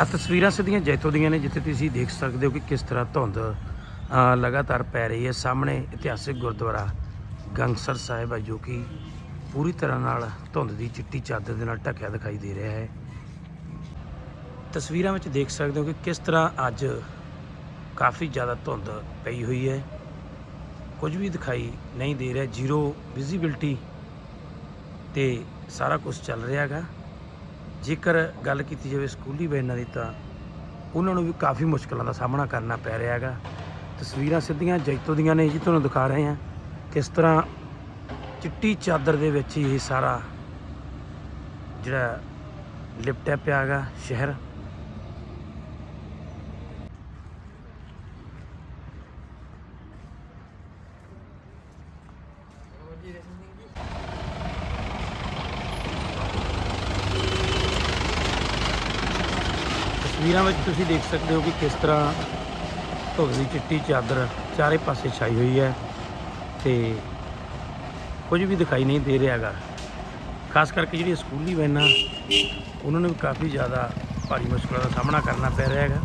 ਆ ਤਸਵੀਰਾਂ ਸਿੱਧੀਆਂ ਜੈਤੋ ਦੀਆਂ ਨੇ, ਜਿੱਥੇ ਤੁਸੀਂ ਦੇਖ ਸਕਦੇ ਹੋ ਕਿ ਕਿਸ ਤਰ੍ਹਾਂ ਧੁੰਦ ਲਗਾਤਾਰ ਪੈ ਰਹੀ ਹੈ। ਸਾਹਮਣੇ ਇਤਿਹਾਸਿਕ ਗੁਰਦੁਆਰਾ ਗੰਗਸਰ ਸਾਹਿਬ ਹੈ, ਜੋ ਕਿ ਪੂਰੀ ਤਰ੍ਹਾਂ ਨਾਲ ਧੁੰਦ ਦੀ ਚਿੱਟੀ ਚਾਦਰ ਦੇ ਨਾਲ ਢੱਕਿਆ ਦਿਖਾਈ ਦੇ ਰਿਹਾ ਹੈ। ਤਸਵੀਰਾਂ ਵਿੱਚ ਦੇਖ ਸਕਦੇ ਹੋ ਕਿ ਕਿਸ ਤਰ੍ਹਾਂ ਅੱਜ ਕਾਫੀ ਜ਼ਿਆਦਾ ਧੁੰਦ ਪਈ ਹੋਈ ਹੈ। ਕੁਝ ਵੀ ਦਿਖਾਈ ਨਹੀਂ ਦੇ ਰਿਹਾ, ਜ਼ੀਰੋ ਵਿਜ਼ਿਬਿਲਟੀ ਤੇ ਸਾਰਾ ਕੁਝ ਚੱਲ ਰਿਹਾ ਹੈਗਾ। ਜੇਕਰ ਗੱਲ ਕੀਤੀ ਜਾਵੇ ਸਕੂਲੀ ਵੈਨਾਂ ਦੀ ਤਾਂ ਉਹਨਾਂ ਨੂੰ ਵੀ ਕਾਫੀ ਮੁਸ਼ਕਲਾਂ ਦਾ ਸਾਹਮਣਾ ਕਰਨਾ ਪੈ ਰਿਹਾ ਹੈਗਾ। ਤਸਵੀਰਾਂ ਸਿੱਧੀਆਂ ਜੈਤੋ ਦੀਆਂ ਨੇ ਜੀ, ਤੁਹਾਨੂੰ ਦਿਖਾ ਰਹੇ ਹਾਂ ਕਿਸ ਤਰ੍ਹਾਂ ਚਿੱਟੀ ਚਾਦਰ ਦੇ ਵਿੱਚ ਹੀ ਇਹ ਸਾਰਾ ਜਿਹੜਾ ਲਿਪਟਿਆ ਪਿਆ ਹੈਗਾ ਸ਼ਹਿਰ। ਤਸਵੀਰਾਂ ਵਿੱਚ ਤੁਸੀਂ ਦੇਖ ਸਕਦੇ ਹੋ ਕਿ ਕਿਸ ਤਰ੍ਹਾਂ ਧੁੱਪ ਦੀ ਚਿੱਟੀ ਚਾਦਰ ਚਾਰੇ ਪਾਸੇ ਛਾਈ ਹੋਈ ਹੈ ਤੇ ਕੁਝ ਵੀ ਦਿਖਾਈ ਨਹੀਂ ਦੇ ਰਿਹਾ ਹੈਗਾ। ਖਾਸ ਕਰਕੇ ਜਿਹੜੀ ਸਕੂਲੀ ਵੈਨਾਂ, ਉਹਨਾਂ ਨੂੰ ਵੀ ਕਾਫੀ ਜ਼ਿਆਦਾ ਭਾਰੀ ਮੁਸ਼ਕਲਾਂ ਦਾ ਸਾਹਮਣਾ ਕਰਨਾ ਪੈ ਰਿਹਾ ਹੈਗਾ।